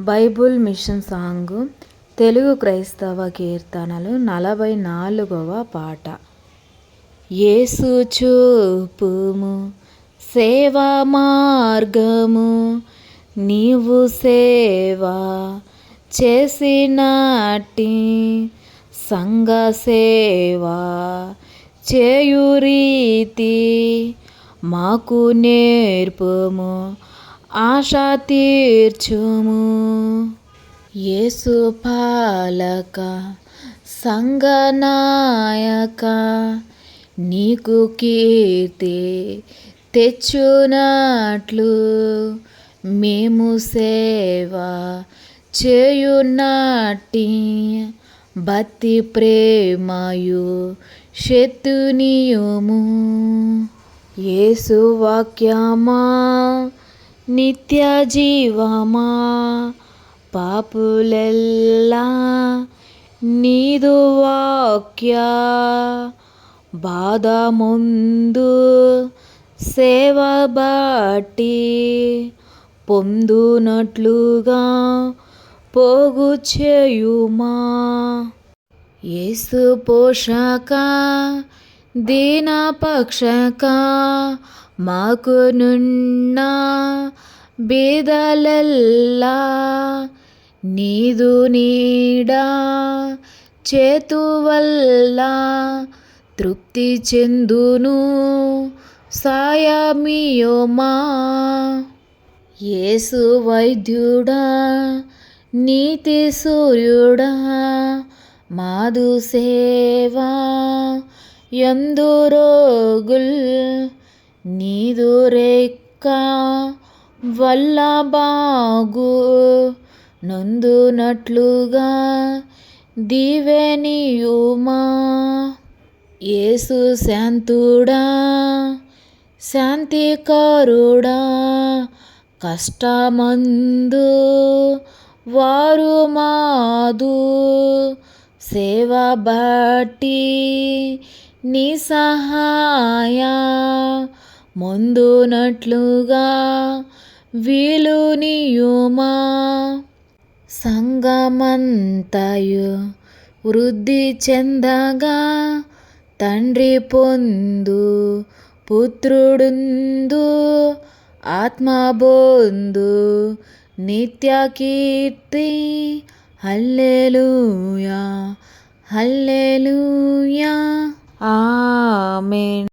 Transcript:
Bible machine song Telugu క్రైస్తవ కీర్తనలు నలభై నాలుగవ పాట. యేసు చూపుము సేవా మార్గము నీవు సేవ చేసినట్టి సంఘ సేవ చేయు రీతి మాకు నేర్పుము. ఆశ తీర్చుము. యేసు పాలక సంగనాయక నీకు కీర్తి తెచ్చునట్లు మేము సేవ చేయునట్టి భక్తి ప్రేమయు శత్తునియుము యేసు వాక్యమా నిత్య జీవమా పాపులెల్లా నీదు వాక్య? బాధ ముందు సేవ బాటి పొందునట్లుగా పోగు చేయుమా యేసు పోషక దీనపక్షక మాకు నున్న బీదలెల్లా నీదు నీడా చేతువల్ల తృప్తి చెందును సాయమియోమా యేసు వైద్యుడా నీతి సూర్యుడా మాధు సేవా ఎందు రోగుల్ నీదు రెక్క వల్ల బాగు నొందునట్లుగా దీవెనియుమా యేసు శాంతుడా శాంతికారుడా కష్టమందు వారు మాదు. సేవ బట్టి నీ సహాయ ముందునట్లుగా వీలునియుమా? సంగమంతయు వృద్ధి చెందగా తండ్రి పొందు పుత్రుడుందు ఆత్మబోందు నిత్య కీర్తి హల్లెలూయా హల్లెలూయా. ఆమెన్.